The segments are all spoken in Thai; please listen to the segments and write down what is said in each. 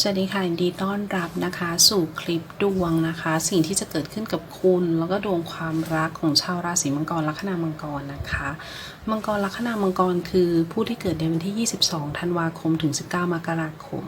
สวัสดีค่ะยินดีต้อนรับนะคะ สู่คลิปดวงนะคะ สิ่งที่จะเกิดขึ้นกับคุณ แล้วก็ดวงความรักของชาวราศีมังกรลัคนามังกรนะคะ มังกรลัคนามังกรคือผู้ที่เกิดในวันที่ 22 ธันวาคมถึง 19 มกราคม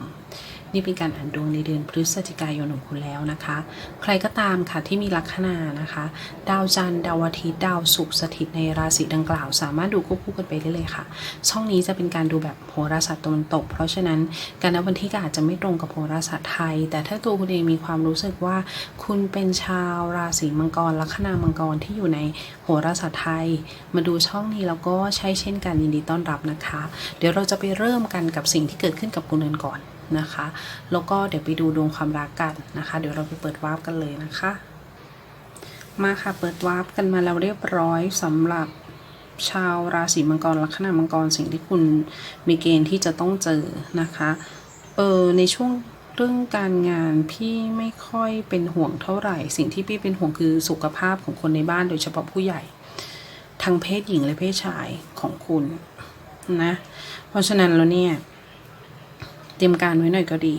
นี่เป็นการอ่านดวงในเดือนพฤศจิกายนของคุณแล้วนะคะ ใครก็ตามค่ะที่มีลัคนานะคะ ดาวจันทร์ดาวอาทิตย์ดาวศุกร์สถิตในราศีดังกล่าว สามารถดูควบคู่กันไปได้เลยค่ะ ช่องนี้จะเป็นการดูแบบโหราศาสตร์ตะวันตก เพราะฉะนั้นการนับวันที่ก็อาจจะไม่ตรงกับโหราศาสตร์ไทย แต่ถ้าตัวคุณเองมีความรู้สึกว่า คุณเป็นชาวราศีมังกรลัคนามังกรที่อยู่ในโหราศาสตร์ไทย มาดูช่องนี้แล้วก็ใช้เช่นกันยินดีต้อนรับนะคะ เดี๋ยวเราจะไปเริ่มกันกับสิ่งที่เกิดขึ้นกับคุณเงินก่อน นะคะ แล้วก็เดี๋ยวไปดูดวงความรักกันนะคะ เดี๋ยวเราไปเปิดวาร์ปกันเลยนะคะ มาค่ะเปิดวาร์ปกันมาแล้วเรียบร้อยสำหรับชาวราศีมังกรลัคนามังกรสิ่งที่คุณมีเกณฑ์ที่จะต้องเจอนะคะเออในช่วงเรื่องการงานพี่ไม่ค่อยเป็นห่วงเท่าไหร่ สิ่งที่พี่เป็นห่วงคือสุขภาพของคนในบ้านโดยเฉพาะผู้ใหญ่ ทั้งเพศหญิงและเพศชายของคุณนะ เพราะฉะนั้นแล้วเนี่ย เตรียมการไว้หน่อยก็ดี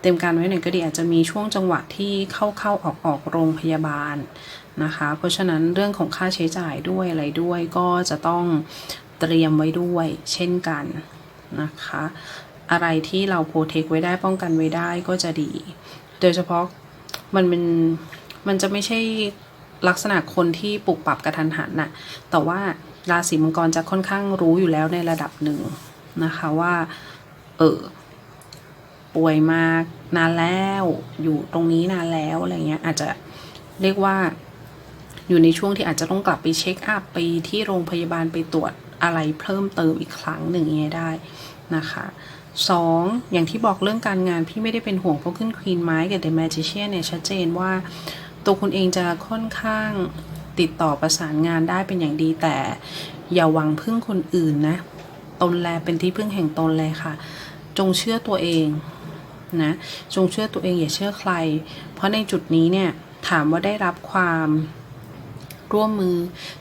เตรียมการไว้หน่อยก็ดี อาจจะมีช่วงจังหวะที่เข้าเข้าออกออกโรงพยาบาลนะคะ เพราะฉะนั้นเรื่องของค่าใช้จ่ายด้วยอะไรด้วยก็จะต้องเตรียมไว้ด้วยเช่นกันนะคะ อะไรที่เราโปรเทคไว้ได้ป้องกันไว้ได้ก็จะดี โดยเฉพาะมันเป็นมันจะไม่ใช่ลักษณะคนที่ปรับปรับกระทันหันน่ะ แต่ว่าราศีมังกรจะค่อนข้างรู้อยู่แล้วในระดับหนึ่งนะคะว่า เออ ป่วยมานานแล้ว อยู่ตรงนี้นานแล้วอะไรเงี้ย อาจจะเรียกว่า อยู่ในช่วงที่อาจจะต้องกลับไปเช็คอัพไปที่โรงพยาบาลไปตรวจอะไรเพิ่มเติมอีกครั้งหนึ่งเงี้ยได้นะคะสองอย่างที่บอกเรื่องการงานพี่ไม่ได้เป็นห่วงเพราะขึ้นควีนไม้กับเดอะแมจิเชียเนี่ยชัดเจนว่า ตัวคุณเองจะค่อนข้างติดต่อประสานงานได้เป็นอย่างดีแต่อย่าหวังพึ่งคนอื่นนะ ตนแลเป็นที่พึ่งแห่งตนเลยค่ะ จงเชื่อตัวเองนะจงเชื่อตัวเองอย่าเชื่อใคร เพราะในจุดนี้เนี่ยถามว่าได้รับความร่วมมือ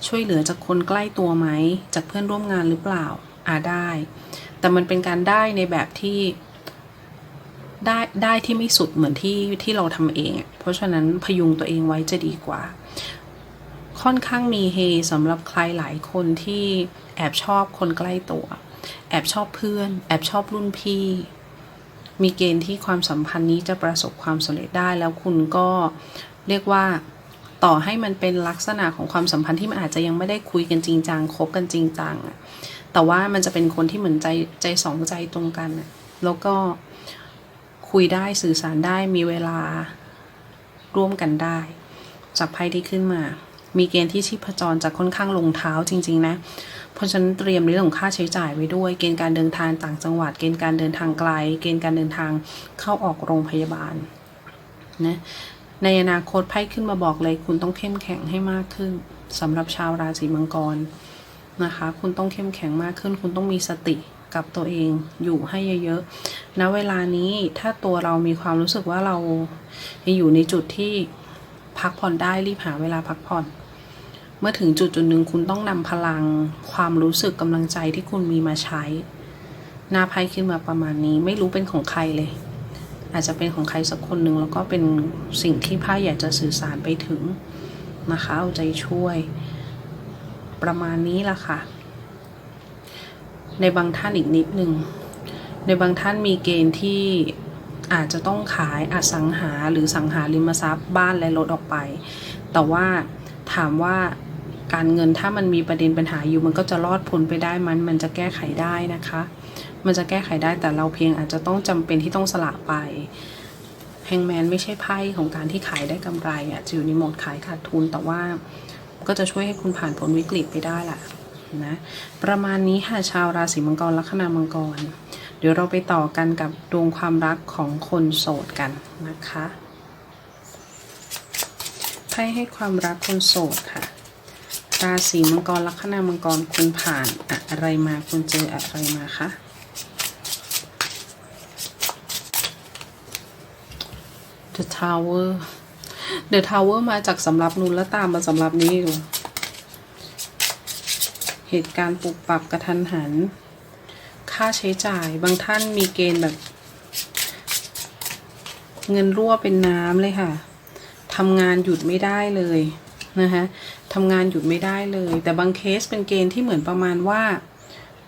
ช่วยเหลือจากคนใกล้ตัวไหม จากเพื่อนร่วมงานหรือเปล่าอาได้ แต่มันเป็นการได้ในแบบที่ได้ได้ที่ไม่สุดเหมือนที่ที่เราทำเอง เพราะฉะนั้นพยุงตัวเองไว้จะดีกว่า ค่อนข้างมีเฮสำหรับใครหลายคนที่แอบชอบคนใกล้ตัว แอบชอบเพื่อน แอบชอบรุ่นพี่ มีเกณฑ์ที่ความสัมพันธ์นี้จะประสบความสำเร็จได้แล้วคุณก็เรียกว่าต่อให้มันเป็นลักษณะของความสัมพันธ์ที่มันอาจจะยังไม่ได้คุยกันจริงจังคบกันจริงจังอะแต่ว่ามันจะเป็นคนที่เหมือนใจใจสองใจตรงกันแล้วก็คุยได้สื่อสารได้มีเวลาร่วมกันได้ จากไพ่ที่ขึ้นมา มีเกณฑ์ที่ชีพจรจะค่อนข้างลงเท้าจริง ๆ นะ เพราะฉะนั้นเตรียมเรื่องของค่าใช้จ่ายไว้ด้วย เกณฑ์การเดินทางต่างจังหวัด เกณฑ์การเดินทางไกล เกณฑ์การเดินทางเข้าออกโรงพยาบาลนะในอนาคตไพ่ขึ้นมาบอกเลย คุณต้องเข้มแข็งให้มากขึ้นสำหรับชาวราศีมังกรนะคะ คุณต้องเข้มแข็งมากขึ้น คุณต้องมีสติกับตัวเองอยู่ให้เยอะๆณเวลานี้ถ้าตัวเรามีความรู้สึกว่าเรายังอยู่ในจุดที่พักผ่อนได้รีบหาเวลาพักผ่อน เมื่อถึงจุดจุดหนึ่งคุณต้องนำพลัง ความรู้สึกกำลังใจที่คุณมีมาใช้ หน้าไพ่ขึ้นมาประมาณนี้ไม่รู้เป็นของใครเลย อาจจะเป็นของใครสักคนหนึ่งแล้วก็เป็นสิ่งที่ไพ่อยากจะสื่อสารไปถึงนะคะเอาใจช่วย ประมาณนี้ล่ะค่ะ ในบางท่านอีกนิดหนึ่งในบางท่านมีเกณฑ์ที่อาจจะต้องขายอสังหาหรือสังหาริมทรัพย์บ้านและรถออกไป แต่ว่าถามว่า การเงินถ้ามันมีประเด็นปัญหาอยู่มันก็จะรอดพ้นไปได้มันมันจะแก้ไขได้นะคะ มันจะแก้ไขได้แต่เราเพียงอาจจะต้องจำเป็นที่ต้องสละไปแฮงแมนไม่ใช่ไพ่ของการที่ขายได้กำไรอะจะอยู่ในโหมดขายขาดทุนแต่ว่าก็จะช่วยให้คุณผ่านพ้นวิกฤตไปได้แหละนะประมาณนี้ค่ะชาวราศีมังกรลัคนามังกร เดี๋ยวเราไปต่อกันกับดวงความรักของคนโสดกันนะคะไพ่ให้ความรักคนโสดค่ะ ราศีมังกรลัคนามังกรคุณผ่านอะไรมาคุณเจออะไรมาคะ The Tower The Tower มาจากสำรับนูนแล้วตามมาสำรับนี้อยู่เหตุการณ์ปรับปรับกระทันหัน ค่าใช้จ่ายบางท่านมีเกณฑ์แบบ เงินรั่วเป็นน้ำเลยค่ะทำงานหยุดไม่ได้เลยนะคะ ทำงานหยุดไม่ได้เลย แต่บางเคสเป็นเกณฑ์ที่เหมือนประมาณว่า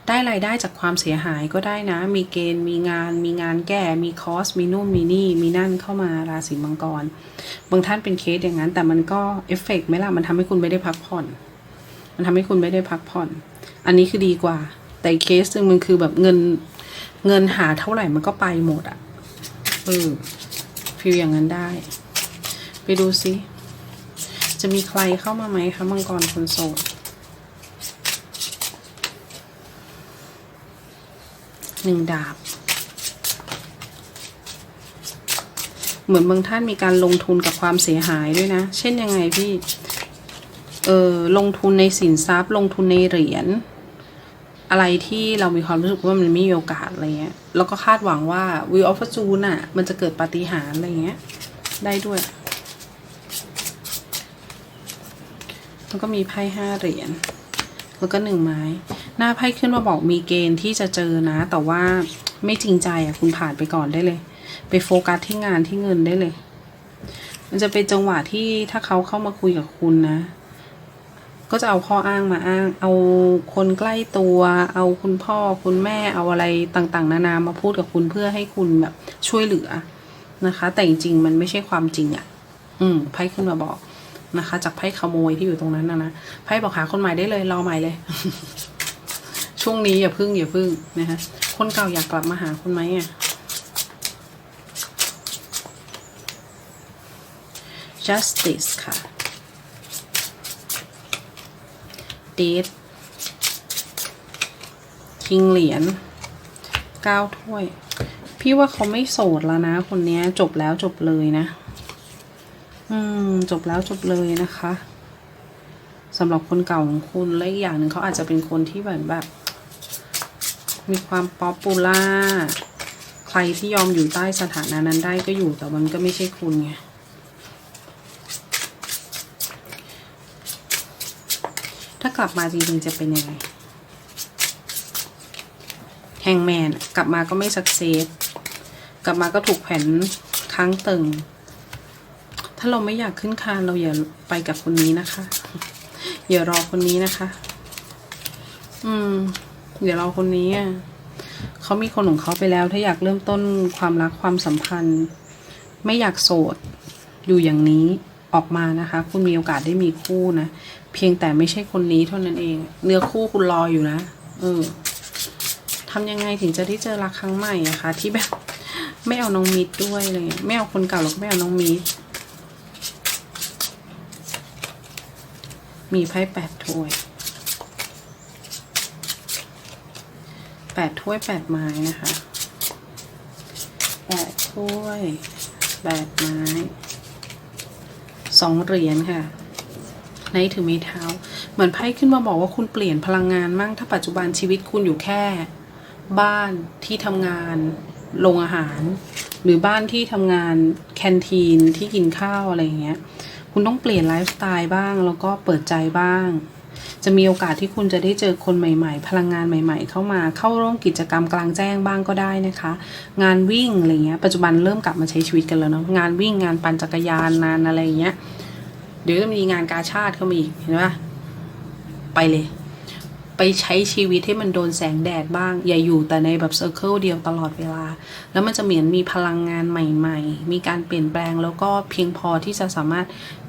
ได้รายได้จากความเสียหายก็ได้นะ มีเกณฑ์มีงาน มีงานแก้มีคอส มีนู่นมีนี่ มีนั่นเข้ามาราศีมังกร บางท่านเป็นเคสอย่างนั้น แต่มันก็เอฟเฟกต์ไหมล่ะมันทำให้คุณไม่ได้พักผ่อน มันทำให้คุณไม่ได้พักผ่อน อันนี้คือดีกว่า แต่เคสหนึ่งมันคือแบบเงินเงินหาเท่าไหร่มันก็ไปหมดอะเออฟิลอย่างนั้นได้ ไปดูซิ จะมีใครเข้ามาไหมคะมังกรคนโสดหนึ่งดาบ เหมือนบางท่านมีการลงทุนกับความเสียหายด้วยนะ เช่นยังไงพี่ เออลงทุนในสินทรัพย์ ลงทุนในเหรียญอะไรที่เรามีความรู้สึกว่ามันไม่มีโอกาสอะไรเงี้ย แล้วก็คาดหวังว่าวิวออฟฟ r จูนอะ มันจะเกิดปาฏิหาริย์อะไรเงี้ย ได้ด้วย แล้วก็มีไพ่ห้าเหรียญแล้วก็หนึ่งไม้ หน้าไพ่ขึ้นมาบอกมีเกณฑ์ที่จะเจอนะ แต่ว่าไม่จริงใจอะคุณผ่านไปก่อนได้เลย ไปโฟกัสที่งานที่เงินได้เลย มันจะเป็นจังหวะที่ถ้าเขาเข้ามาคุยกับคุณนะ ก็จะเอาข้ออ้างมาอ้าง เอาคนใกล้ตัว เอาคุณพ่อคุณแม่เอาอะไรต่างๆ นานามาพูดกับคุณเพื่อให้คุณแบบช่วยเหลือนะคะ แต่จริงๆมันไม่ใช่ความจริงอะ่ะ อืมไพ่ขึ้นมาบอก นะคะ จากไพ่ขโมยที่อยู่ตรงนั้นนะนะไพ่บอกหาคนใหม่ได้เลยรอใหม่เลย ช่วงนี้อย่าพึ่งอย่าพึ่งนะคะคนเก่าอยากกลับมาหาคุณไหมอะ justice ค่ะ date คิงเหรียญเก้าถ้วย พี่ว่าเขาไม่โสดแล้วนะ คนนี้จบแล้วจบเลยนะ อืม จบแล้วจบเลยนะคะสำหรับคนเก่าของคุณและอีกอย่างหนึ่งเขาอาจจะเป็นคนที่แบบแบบ มีความป๊อปปูล่าใครที่ยอมอยู่ใต้สถานะนั้นได้ก็อยู่แต่มันก็ไม่ใช่คุณไงถ้ากลับมาจริงๆจะเป็นยังไงแฮงแมนกลับมาก็ไม่สักเซสกลับมาก็ถูกแผ่นค้างตึง ถ้าเราไม่อยากขึ้นคานเราอย่าไปกับคนนี้นะคะ อย่ารอคนนี้นะคะ อืมเดี๋ยวรอคนนี้อะเขามีคนของเขาไปแล้ว ถ้าอยากเริ่มต้นความรักความสัมพันธ์ ไม่อยากโสด อยู่อย่างนี้ออกมานะคะ คุณมีโอกาสได้มีคู่นะ เพียงแต่ไม่ใช่คนนี้เท่านั้นเอง เนื้อคู่คุณรออยู่นะ เออทำยังไงถึงจะได้เจอรักครั้งใหม่อะคะ ที่แบบ ไม่เอาน้องมิดด้วยอะไรเงี้ยไม่เอาคนเก่าแล้วก็ไม่เอาน้องมิด มีไพ่แปดถ้วยแปดถ้วยแปดไม้นะคะแปดถ้วยแปดไม้สองเหรียญค่ะในถือไม้เท้า เหมือนไพ่ขึ้นมาบอกว่าคุณเปลี่ยนพลังงานมั่งถ้าปัจจุบันชีวิตคุณอยู่แค่ บ้านที่ทำงานโรงอาหาร หรือบ้านที่ทำงานแคนทีนที่กินข้าวอะไรอย่างเงี้ย คุณต้องเปลี่ยนไลฟ์สไตล์บ้าง แล้วก็เปิดใจบ้าง จะมีโอกาสที่คุณจะได้เจอคนใหม่ ๆ พลังงานใหม่ ๆ เข้ามาเข้าร่วมกิจกรรมกลางแจ้งบ้างก็ได้นะคะ งานวิ่งอะไรเงี้ยปัจจุบันเริ่มกลับมาใช้ชีวิตกันแล้วเนาะงานวิ่งงานปั่นจักรยานงานอะไรเงี้ยเดี๋ยวจะมีงานกาชาติเข้ามาอีกเห็นปะไปเลย ไปใช้ชีวิตให้มันโดนแสงแดดบ้าง อย่าอยู่แต่ในแบบเซอร์เคิลเดียวตลอดเวลา แล้วมันจะเหมือนมีพลังงานใหม่ ๆ มีการเปลี่ยนแปลงแล้วก็เพียงพอที่จะสามารถ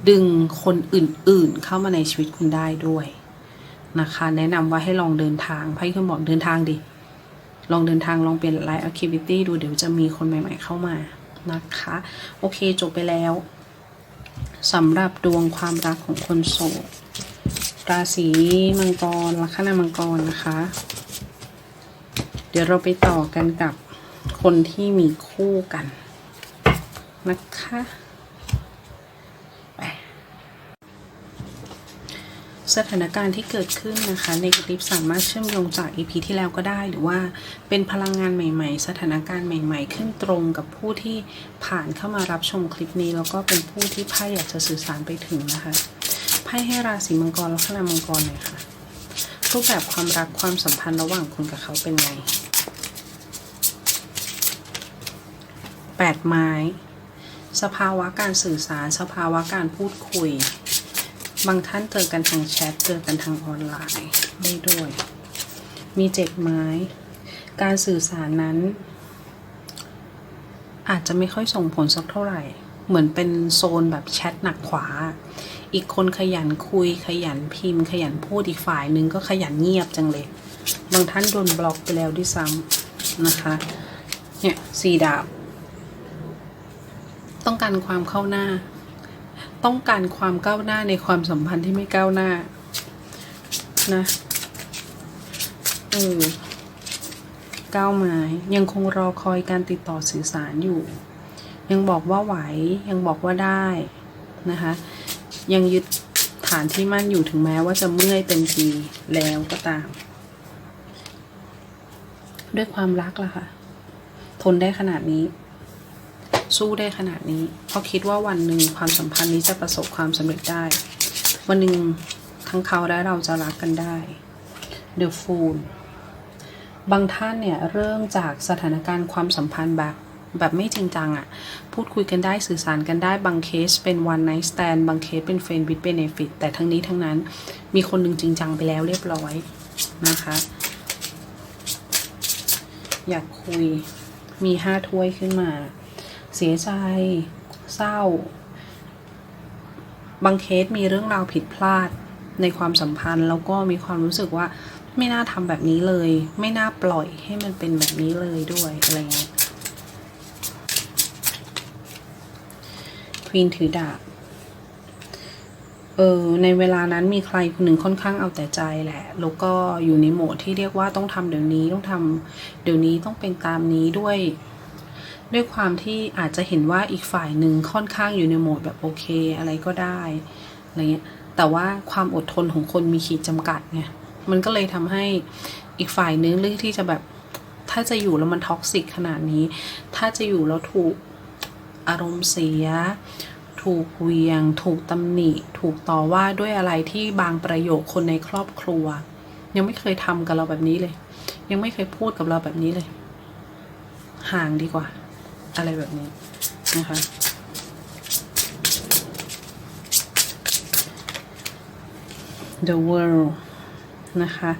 ดึงคนอื่นๆ เข้ามาในชีวิตคุณได้ด้วยนะคะ แนะนำว่าให้ลองเดินทางไพ่คุณบอกเดินทางดิ ลองเดินทางลองเปลี่ยนไลฟ์แอคทิวิตี้ดูเดี๋ยวจะมีคนใหม่ ๆ เข้ามานะคะ โอเคจบไปแล้วสำหรับดวงความรักของคนโสด ราศีมังกรลัคนามังกรนะคะ เดี๋ยวเราไปต่อกันกับคนที่มีคู่กันนะคะสถานการณ์ที่เกิดขึ้นนะคะในคลิปสามารถเชื่อมโยงจาก EP ที่แล้วก็ได้ หรือว่าเป็นพลังงานใหม่ๆ สถานการณ์ใหม่ ๆ ขึ้นตรงกับผู้ที่ผ่านเข้ามารับชมคลิปนี้ แล้วก็เป็นผู้ที่ไพ่อยากจะสื่อสารไปถึงนะคะ พ่ให้ราศีมังกรแลัคนามังกรหน่อยค่ะรูปแบบความรักความสัมพันธ์ระหว่างคุณกับเขาเป็นไงแปดไม้ สภาวะการสื่อสาร สภาวะการพูดคุย บางท่านเจอกันทางแชทเจอกันทางออนไลน์ได้ด้วย มีเจ็ดไม้ การสื่อสารนั้น อาจจะไม่ค่อยส่งผลสักเท่าไหร่ เหมือนเป็นโซนแบบแชทหนักขวา อีกคนขยันคุยขยันพิมพ์ ขยันพูดอีกฝ่ายหนึ่งก็ขยันเงียบจังเลย บางท่านโดนบล็อกไปแล้วด้วยซ้ำนะคะเนี่ยสี่ดาบ ต้องการความเข้าหน้า ต้องการความก้าวหน้าในความสัมพันธ์ที่ไม่ก้าวหน้านะเออก้าวไม้ยังคงรอคอยการติดต่อสื่อสารอยู่ ยังบอกว่าไหวยังบอกว่าได้นะคะ ยังยึดฐานที่มั่นอยู่ถึงแม้ว่าจะเมื่อยเป็นทีแล้วก็ตาม ด้วยความรักล่ะค่ะ ทนได้ขนาดนี้ สู้ได้ขนาดนี้ เพราะคิดว่าวันหนึ่งความสัมพันธ์นี้จะประสบความสำเร็จได้ วันหนึ่งทั้งเขาและเราจะรักกันได้ The Fool บางท่านเนี่ยเริ่มจากสถานการณ์ความสัมพันธ์แบบ แบบไม่จริงจังอะพูดคุยกันได้สื่อสารกันได้บางเคสเป็น one night stand บางเคสเป็น friend with benefit แต่ทั้งนี้ทั้งนั้นมีคนหนึ่งจริงจังไปแล้วเรียบร้อยนะคะ อยากคุยมีห้าถ้วยขึ้นมา เสียใจ เศร้า บางเคสมีเรื่องราวผิดพลาดในความสัมพันธ์ แล้วก็มีความรู้สึกว่าไม่น่าทำแบบนี้เลย ไม่น่าปล่อยให้มันเป็นแบบนี้เลยด้วยอะไรเงี้ย ควีนถือดาบ เออในเวลานั้นมีใครคนหนึ่งค่อนข้างเอาแต่ใจแหละ แล้วก็อยู่ในโหมดที่เรียกว่าต้องทำเดี๋ยวนี้ต้องทำเดี๋ยวนี้ต้องเป็นตามนี้ด้วย ด้วยความที่อาจจะเห็นว่าอีกฝ่ายหนึ่งค่อนข้างอยู่ในโหมดแบบโอเคอะไรก็ได้อะไรเงี้ยแต่ว่าความอดทนของคนมีขีดจำกัดไงมันก็เลยทำให้อีกฝ่ายนึงเลือกที่จะแบบถ้าจะอยู่แล้วมันท็อกซิกขนาดนี้ ถ้าจะอยู่แล้วถูก อารมณ์เสีย ถูกเวียง ถูกตำหนิ ถูกต่อว่าด้วยอะไรที่บางประโยคคนในครอบครัว ยังไม่เคยทำกับเราแบบนี้เลย ยังไม่เคยพูดกับเราแบบนี้เลย ห่างดีกว่า อะไรแบบนี้นะคะ The World นะคะ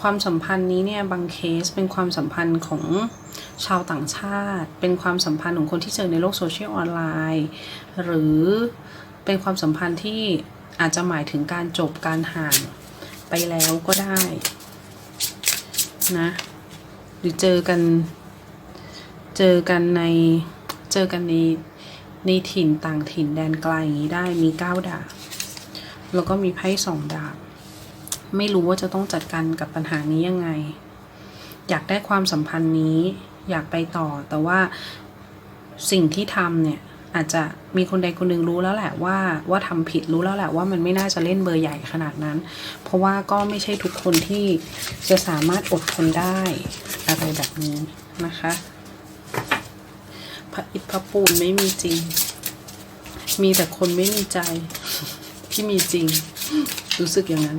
ความสัมพันธ์นี้เนี่ย บางเคสเป็นความสัมพันธ์ของ ชาวต่างชาติ เป็นความสัมพันธ์ของคนที่เจอในโลกโซเชียลออนไลน์หรือเป็นความสัมพันธ์ที่อาจจะหมายถึงการจบการห่างไปแล้วก็ได้นะหรือเจอกันเจอกันในเจอกันในในถิ่นต่างถิ่นแดนไกลอย่างนี้ได้มีเก้าดาบแล้วก็มีไพ่สองดาบ ไม่รู้ว่าจะต้องจัดการกับปัญหานี้ยังไง อยากได้ความสัมพันธ์นี้ อยากไปต่อ แต่ว่าสิ่งที่ทำเนี่ยอาจจะมีคนใดคนหนึ่งรู้แล้วแหละว่าว่าทำผิดรู้แล้วแหละว่ามันไม่น่าจะเล่นเบอร์ใหญ่ขนาดนั้น เพราะว่าก็ไม่ใช่ทุกคนที่จะสามารถอดทนได้อะไรแบบนี้นะคะพระอิฐพระปูนไม่มีจริง มีแต่คนไม่มีใจที่มีจริง รู้สึกอย่างนั้น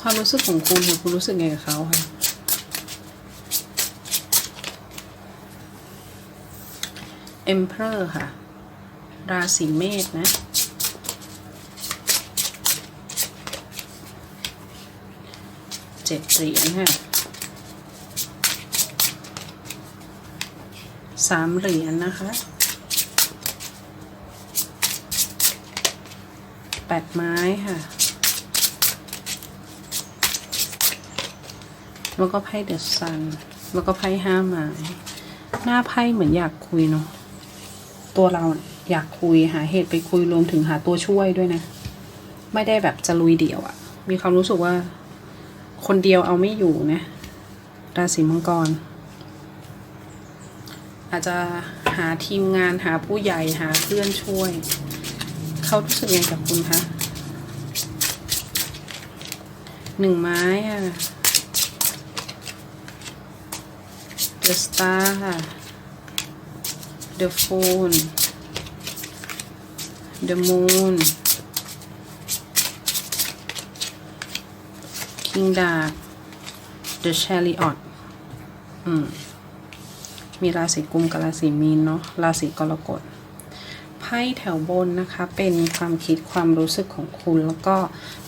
ความรู้สึกของคุณคุณรู้สึกไงกับเขาคะ Emperor ค่ะ ราศีเมษนะ เจ็ดเหรียญค่ะสามเหรียญนะคะแปดไม้ค่ะ แล้วก็ไพ่เดอะซัน แล้วก็ไพ่ห้าไม้ หน้าไพ่เหมือนอยากคุยเนาะ ตัวเราอยากคุยหาเหตุไปคุยรวมถึงหาตัวช่วยด้วยนะ ไม่ได้แบบจะลุยเดี่ยวอะมีความรู้สึกว่า คนเดียวเอาไม่อยู่นะราศีมังกร อาจจะหาทีมงานหาผู้ใหญ่หาเพื่อนช่วย เขารู้สึกยังไงกับคุณคะหนึ่งไม้อะ The Star ค่ะ The Phone The Moon King Dark The Chariot อืม มีราศีกุมกับราศีมีนเนาะ ราศีกรกฎ ไพ่แถวบนนะคะ เป็นความคิดความรู้สึกของคุณ แล้วก็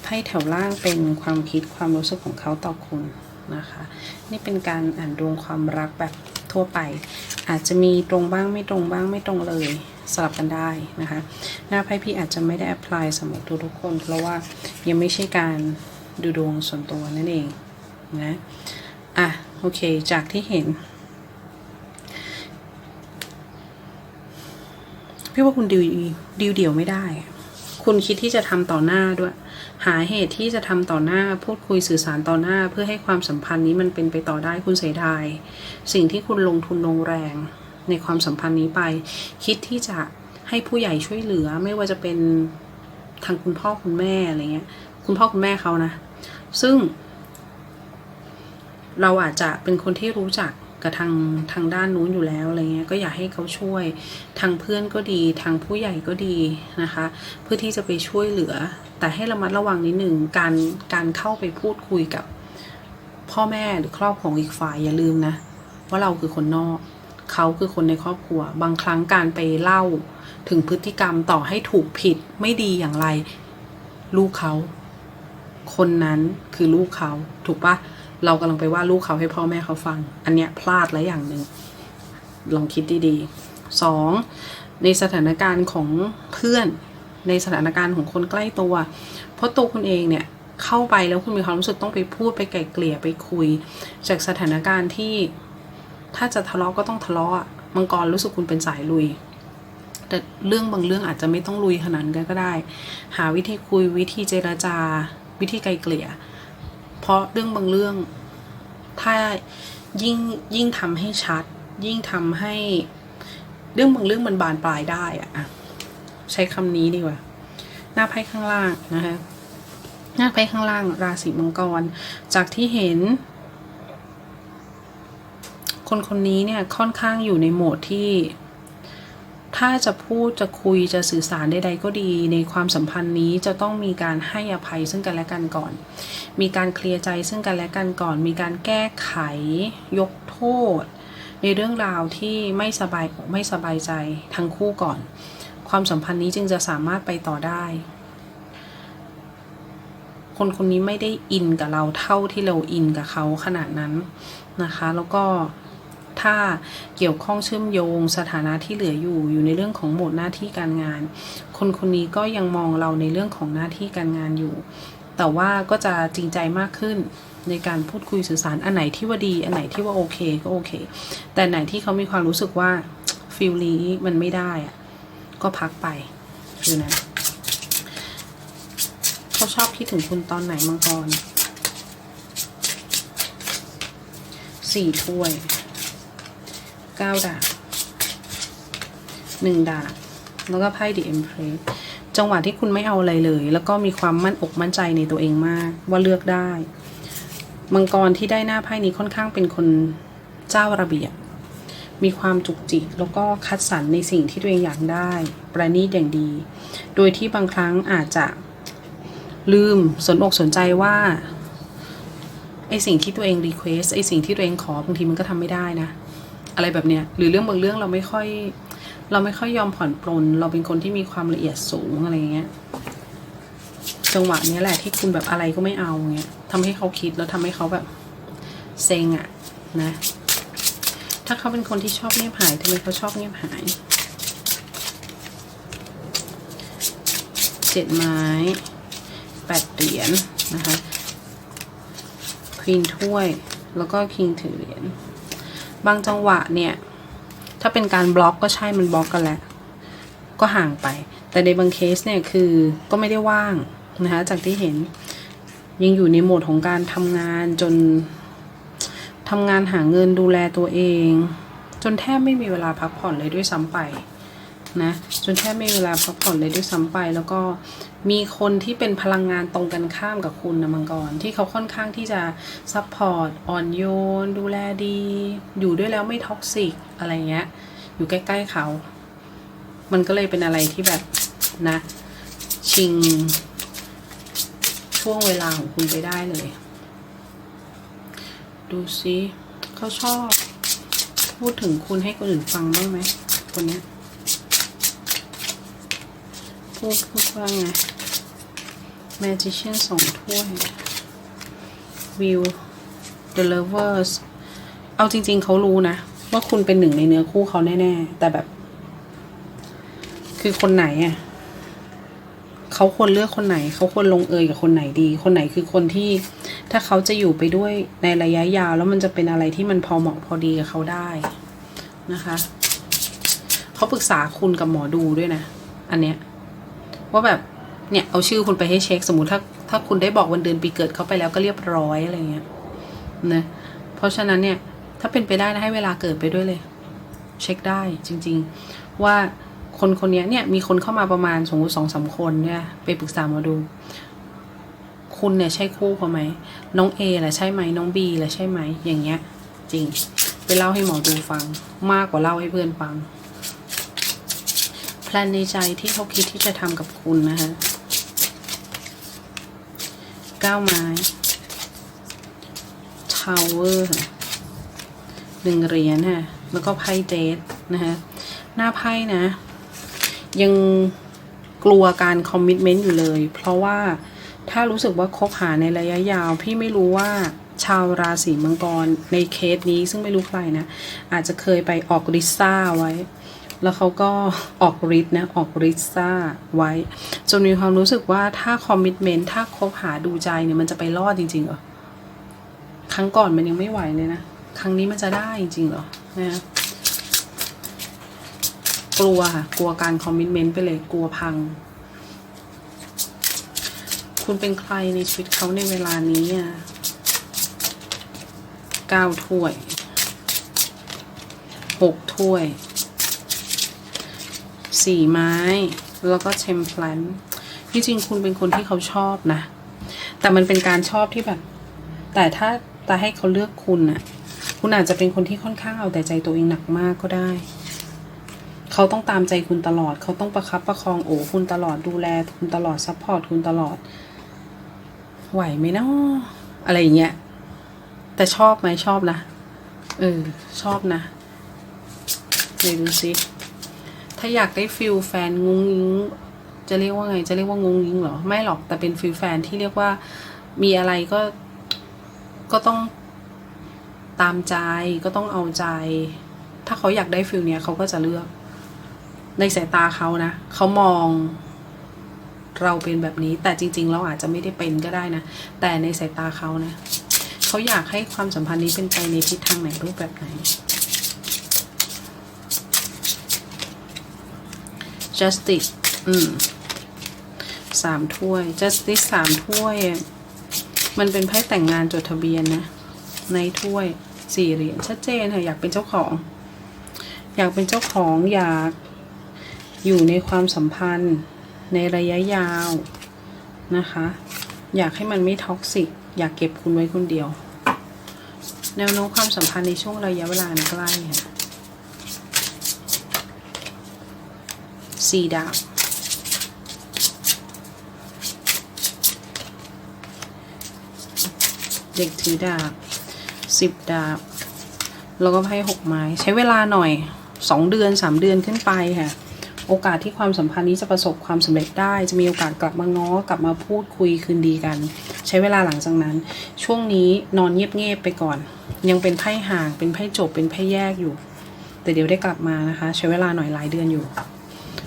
ไพ่แถวล่างเป็นความคิดความรู้สึกของเขาต่อคุณนะคะ นี่เป็นการอ่านดวงความรักแบบ ทั่วไป อาจจะมีตรงบ้างไม่ตรงบ้างไม่ตรงเลยสลับกันได้นะคะ หน้าไพ่พี่อาจจะไม่ได้แอพพลายสำหรับทุกๆคน เพราะว่ายังไม่ใช่การดูดวงส่วนตัวนั่นเองนะอะโอเคจากที่เห็น พี่ว่าคุณดิวดิวเดี่ยวไม่ได้ คุณคิดที่จะทำต่อหน้าด้วย หาเหตุที่จะทำต่อหน้าพูดคุยสื่อสารต่อหน้า เพื่อให้ความสัมพันธ์นี้มันเป็นไปต่อได้คุณเสียดายสิ่งที่คุณลงทุนลงแรง ในความสัมพันธ์นี้ไป คิดที่จะให้ผู้ใหญ่ช่วยเหลือ ไม่ว่าจะเป็นทางคุณพ่อคุณแม่อะไรเงี้ย คุณพ่อคุณแม่เขานะ ซึ่ง เราอาจจะเป็นคนที่รู้จักกับทางทางด้านนู้นอยู่แล้วอะไรเงี้ย ก็อยากให้เขาช่วย ทางเพื่อนก็ดี ทางผู้ใหญ่ก็ดีนะคะ เพื่อที่จะไปช่วยเหลือ แต่ให้ระมัดระวังนิดหนึ่งการการเข้าไปพูดคุยกับ พ่อแม่หรือครอบครัวอีกฝ่ายอย่าลืมนะ ว่าเราคือคนนอก เขาคือคนในครอบครัว บางครั้งการไปเล่าถึงพฤติกรรมต่อให้ถูกผิดไม่ดีอย่างไร ลูกเขา คนนั้นคือลูกเขา ถูกปะเรากำลังไปว่าลูกเขาให้พ่อแม่เขาฟัง อันเนี้ยพลาดแล้วอย่างหนึ่งลองคิดดีๆสองในสถานการณ์ของเพื่อน ในสถานการณ์ของคนใกล้ตัว เพราะตัวคุณเองเนี่ยเข้าไปแล้วคุณมีความรู้สึกต้องไปพูดไปไกล่เกลี่ยไปคุย จากสถานการณ์ที่ถ้าจะทะเลาะก็ต้องทะเลาะมังกรรู้สึกคุณเป็นสายลุย แต่เรื่องบางเรื่องอาจจะไม่ต้องลุยขนาดนั้นก็ได้ หาวิธีคุยวิธีเจรจา วิธีไกลเกลี่ย เพราะเรื่องบางเรื่อง ถ้ายิ่งยิ่งทำให้ชัด ยิ่งทำให้เรื่องบางเรื่องมันบานปลายได้อะ ใช้คำนี้ดีกว่า หน้าไพ่ข้างล่างนะคะหน้าไพ่ข้างล่างราศีมังกร จากที่เห็น คนคนนี้เนี่ยค่อนข้างอยู่ในโหมดที่ถ้าจะพูดจะคุยจะสื่อสารใดๆก็ดี ในความสัมพันธ์นี้จะต้องมีการให้อภัยซึ่งกันและกันก่อน มีการเคลียร์ใจซึ่งกันและกันก่อน มีการแก้ไข ยกโทษ ในเรื่องราวที่ไม่สบายอกไม่สบายใจทั้งคู่ก่อน ความสัมพันธ์นี้จึงจะสามารถไปต่อได้ คนคนนี้ไม่ได้อินกับเราเท่าที่เราอินกับเขาขนาดนั้นนะคะ แล้วก็ถ้าเกี่ยวข้องเชื่อมโยงสถานะที่เหลืออยู่อยู่ในเรื่องของโหมดหน้าที่การงาน คนคนนี้ก็ยังมองเราในเรื่องของหน้าที่การงานอยู่ แต่ว่าก็จะจริงใจมากขึ้นในการพูดคุยสื่อสารอันไหนที่ว่าดี อันไหนที่ว่าโอเคก็โอเค แต่ไหนที่เขามีความรู้สึกว่าฟิลนี้มันไม่ได้อะ ก็พักไปคือนะเขาชอบคิดถึงคุณตอนไหนมังกรสี่ถ้วยเก้าดาบหนึ่งดาบแล้วก็ไพ่ดีเอ็มเพรสจังหวะที่คุณไม่เอาอะไรเลย แล้วก็มีความมั่นอกมั่นใจในตัวเองมาก ว่าเลือกได้ มังกรที่ได้หน้าไพ่นี้ค่อนข้างเป็นคนเจ้าระเบียบ มีความจุกจิกแล้วก็คัดสรรในสิ่งที่ตัวเองอยากได้ ประณีตอย่างดี โดยที่บางครั้งอาจจะลืมสนอกสนใจว่าไอสิ่งที่ตัวเองรีเควสไอสิ่งที่ตัวเองขอบางทีมันก็ทำไม่ได้นะ อะไรแบบเนี้ยหรือเรื่องบางเรื่องเราไม่ค่อย เราไม่ค่อยยอมผ่อนปลน เราเป็นคนที่มีความละเอียดสูงอะไรเงี้ยจังหวะนี้แหละที่คุณแบบอะไรก็ไม่เอาเงี้ยทำให้เขาคิดแล้วทำให้เขาแบบเซ็งอะนะ ถ้าเขาเป็นคนที่ชอบเงียบหายทำไมเขาชอบเงียบหายเจ็ดไม้แปดเหรียญนะคะควีนถ้วยแล้วก็คิงถือเหรียญบางจังหวะเนี่ย ถ้าเป็นการบล็อกก็ใช่มันบล็อกกันแหล้วก็ห่างไป แต่ในบางเคสเนี่ยคือก็ไม่ได้ว่างนะคะจากที่เห็นยังอยู่ในโหมดของการทำงานจน ทำงานหาเงินดูแลตัวเอง จนแทบไม่มีเวลาพักผ่อนเลยด้วยซ้ำไปนะจนแทบไม่มีเวลาพักผ่อนเลยด้วยซ้ำไป แล้วก็มีคนที่เป็นพลังงานตรงกันข้ามกับคุณนะมังกรที่เขาค่อนข้างที่จะซัพพอร์ตอ่อนโยน ดูแลดี อยู่ด้วยแล้วไม่ท็อกซิกอะไรเงี้ยอยู่ใกล้ๆเขา มันก็เลยเป็นอะไรที่แบบนะ ชิงช่วงเวลาของคุณไปได้เลย ดูซิเขาชอบ พูดถึงคุณให้คนอื่นฟังบ้างไหมคนเนี้ยพูดพูดว่าไง magician สองถ้วย view the lovers เอาจริง ๆ เขารู้นะ ว่าคุณเป็นหนึ่งในเนื้อคู่เขาแน่ ๆ แต่แบบ คือคนไหนอะ่ะเขาควรเลือกคนไหน เขาควรลงเอยกับคนไหนดี คนไหนคือคนที่ ถ้าเขาจะอยู่ไปด้วยในระยะยาว แล้วมันจะเป็นอะไรที่มันพอเหมาะพอดีกับเขาได้นะคะเขาปรึกษาคุณกับหมอดูด้วยนะ อันเนี้ยว่าแบบเนี่ยเอาชื่อคุณไปให้เช็คสมมติถ้าถ้าคุณได้บอกวันเดือนปีเกิดเขาไปแล้วก็เรียบร้อยอะไรเงี้ยนะเพราะฉะนั้นเนี่ยถ้าเป็นไปได้นะให้เวลาเกิดไปด้วยเลย เช็คได้จริง ๆ ว่าคนคนนี้เนี่ยมีคนเข้ามาประมาณสมมติสองสามคนเนี่ยไปปรึกษาหมอดู คุณเนี่ยใช่คู่เขาไหมน้องเอแหละใช่ไหมน้องบีแหละใช่ไหมอย่างเงี้ย จริง ไปเล่าให้หมอดูฟัง มากกว่าเล่าให้เพื่อนฟังแพลนในใจที่เขาคิดที่จะทำกับคุณนะคะก้าไม้ทาวเวอร์หนึ่งเหรียญค่ะแล้วก็ไพ่เจดนะคะหน้าไพ่นะ ยังกลัวการคอมมิชเมนต์อยู่เลย เพราะว่า ถ้ารู้สึกว่าคบหาในระยะยาว พี่ไม่รู้ว่าชาวราศีมังกรในเคสนี้ซึ่งไม่รู้ใครนะ อาจจะเคยไปออกริซ่าไว้ แล้วเขาก็ออกฤทธิ์นะออกฤทธิ์ซ่าไว้ จนมีความรู้สึกว่าถ้าคอมมิชเมนต์ถ้าคบหาดูใจเนี่ยมันจะไปรอดจริงๆเหรอครั้งก่อนมันยังไม่ไหวเลยนะ ครั้งนี้มันจะได้จริงๆเหรอนะกลัวค่ะกลัวการคอมมิชเมนต์ไปเลยกลัวพัง คุณเป็นใครในชีวิตเขาในเวลานี้อะเก้าถ้วยหกถ้วยสี่ไม้ แล้วก็เชมพลันที่จริงคุณเป็นคนที่เขาชอบนะ แต่มันเป็นการชอบที่แบบ แต่ถ้าแต่ให้เขาเลือกคุณน่ะคุณอาจจะเป็นคนที่ค่อนข้างเอาแต่ใจตัวเองหนักมากก็ได้ เขาต้องตามใจคุณตลอด เขาต้องประคับประคองโอ้คุณตลอดดูแล คุณตลอดซัพพอร์ตคุณตลอด ไหวไหมเนาะอะไรอย่างเงี้ย แต่ชอบไหมชอบนะ เออ ชอบนะเดี๋ยวดูสิถ้าอยากได้ฟิลแฟนงุ้งยิงจะเรียกว่าไง จะเรียกว่างุ้งยิงเหรอ ไม่หรอกแต่เป็นฟิลแฟนที่เรียกว่ามีอะไรก็ก็ต้องตามใจก็ต้องเอาใจ ถ้าเขาอยากได้ฟิลเนี้ยเขาก็จะเลือก ในสายตาเขานะเขามอง เราเป็นแบบนี้ แต่จริง ๆ เราอาจจะไม่ได้เป็นก็ได้นะ แต่ในสายตาเขานะเขาอยากให้ความสัมพันธ์นี้เป็นไปในทิศทางไหนรูปแบบไหน justice อืมสามถ้วย justice สามถ้วยอะมันเป็นไพ่แต่งงานจดทะเบียนนะ ในถ้วยสี่เหรียญชัดเจนค่ะอยากเป็นเจ้าของ อยากเป็นเจ้าของอยากอยู่ในความสัมพันธ์ ในระยะยาวนะคะ อยากให้มันไม่ท็อกซิก อยากเก็บคุณไว้คนเดียว แนวโน้มความสัมพันธ์ในช่วงระยะเวลาใกล้ค่ะสี่ดาวเด็กถือดาบสิบดาบ แล้วก็ไพ่หกไม้ ใช้เวลาหน่อยสองเดือนสามเดือนขึ้นไปค่ะ โอกาสที่ความสัมพันธ์นี้จะประสบความสำเร็จได้ จะมีโอกาสกลับมาง้อกลับมาพูดคุยคืนดีกัน ใช้เวลาหลังจากนั้น ช่วงนี้นอนเงียบๆไปก่อน ยังเป็นไพ่ห่างเป็นไพ่จบเป็นไพ่แยกอยู่ แต่เดี๋ยวได้กลับมานะคะ ใช้เวลาหน่อยหลายเดือนอยู่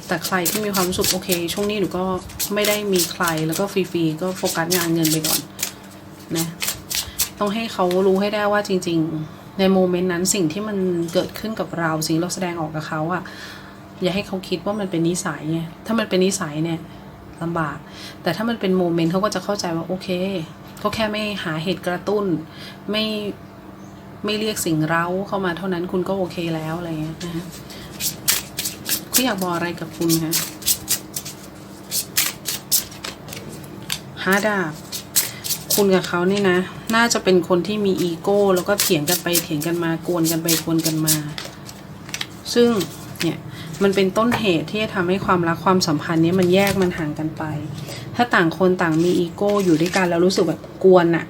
แต่ใครที่มีความรู้สึกโอเค ช่วงนี้หนูก็ไม่ได้มีใครแล้วก็ฟรีๆก็โฟกัสงานเงินไปก่อนนะต้องให้เขารู้ให้ได้ว่าจริง ๆ ในโมเมนต์นั้นสิ่งที่มันเกิดขึ้นกับเราสิ่งที่เราแสดงออกกับเขาอะ อย่าให้เขาคิดว่ามันเป็นนิสัยไงถ้ามันเป็นนิสัยเนี่ยลำบาก แต่ถ้ามันเป็นโมเมนต์เขาก็จะเข้าใจว่าโอเคเขาแค่ไม่หาเหตุกระตุ้น ไม่ไม่เรียกสิ่งเร้าเข้ามาเท่านั้นคุณก็โอเคแล้วอะไรเงี้ยนะฮะเขาอยากบอกอะไรกับคุณคะห้าดาบคุณกับเขานี่นะ น่าจะเป็นคนที่มีอีโก้ แล้วก็เถียงกันไปเถียงกันมากวนกันไปกวนกันมา ซึ่งเนี่ย มันเป็นต้นเหตุที่จะทำให้ความรักความสัมพันธ์นี้มันแยกมันห่างกันไป ถ้าต่างคนต่างมีอีโก้อยู่ด้วยกันแล้วรู้สึกแบบกวนอะ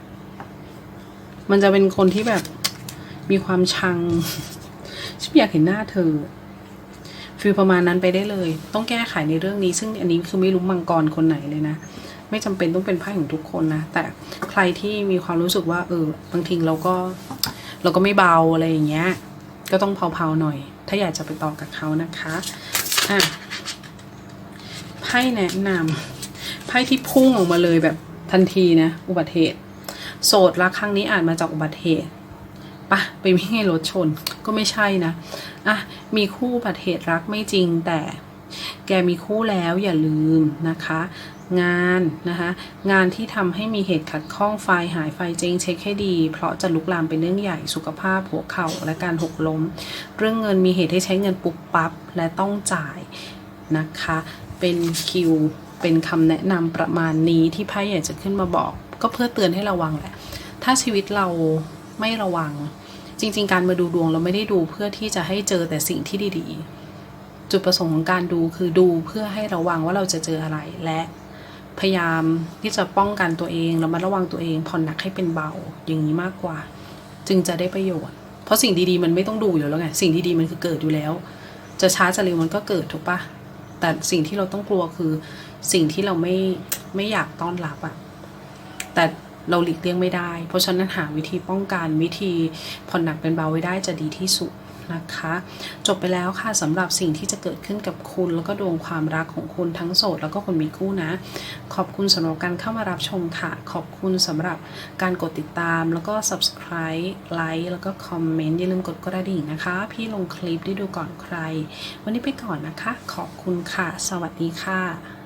มันจะเป็นคนที่แบบมีความชังฉันอยากเห็นหน้าเธอฟีลประมาณนั้นไปได้เลย ต้องแก้ไขในเรื่องนี้ ซึ่งอันนี้คือไม่รู้มังกรคนไหนเลยนะ ไม่จำเป็นต้องเป็นไพ่ของทุกคนนะ แต่ใครที่มีความรู้สึกว่า เออบางทีเราก็ เราก็ไม่เบาอะไรอย่างเงี้ย ก็ต้องเผาๆหน่อย ถ้าอยากจะไปต่อกับเขานะคะอะไพ่แนะนำไพ่ที่พุ่งออกมาเลยแบบทันทีนะ อุบัติเหตุ โสดรักครั้งนี้อาจมาจากอุบัติเหตุปะไปวิ่งให้รถชนก็ไม่ใช่นะอะมีคู่อุบัติเหตุรักไม่จริงแต่แกมีคู่แล้วอย่าลืมนะคะ งานนะคะงานที่ทำให้มีเหตุขัดข้องไฟหายไฟเจงเช็คให้ดี เพราะจะลุกลามเป็นเรื่องใหญ่สุขภาพหัวเข่าและการหกล้ม เรื่องเงินมีเหตุให้ใช้เงินปุบปับและต้องจ่ายนะคะ เป็นคิวเป็นคำแนะนำประมาณนี้ที่ไพ่อยากจะขึ้นมาบอก ก็เพื่อเตือนให้ระวังแหละถ้าชีวิตเราไม่ระวัง จริง ๆ การมาดูดวงเราไม่ได้ดูเพื่อที่จะให้เจอแต่สิ่งที่ดี ๆ จุดประสงค์ของการดูคือดูเพื่อให้ระวังว่าเราจะเจออะไรและ พยายามที่จะป้องกันตัวเองแล้วมาระวังตัวเองผ่อนหนักให้เป็นเบาอย่างนี้มากกว่า จึงจะได้ประโยชน์ เพราะสิ่งดีๆมันไม่ต้องดูอยู่แล้วไงสิ่งดีๆมันคือเกิดอยู่แล้ว จะช้าจะเร็วมันก็เกิดถูกปะแต่สิ่งที่เราต้องกลัวคือสิ่งที่เราไม่ไม่อยากต้อนรับอะแต่เราหลีกเลี่ยงไม่ได้ เพราะฉะนั้นหาวิธีป้องกันวิธีผ่อนหนักเป็นเบาไว้ได้จะดีที่สุด นะคะ จบไปแล้วค่ะสำหรับสิ่งที่จะเกิดขึ้นกับคุณ แล้วก็ดวงความรักของคุณทั้งโสด แล้วก็คนมีคู่นะ ขอบคุณสำหรับการเข้ามารับชมค่ะ ขอบคุณสำหรับการกดติดตามแล้วก็ subscribe ไลค์แล้วก็คอมเมนต์อย่าลืมกดกระดิ่งนะคะ พี่ลงคลิปได้ดูก่อนใคร วันนี้ไปก่อนนะคะ ขอบคุณค่ะ สวัสดีค่ะ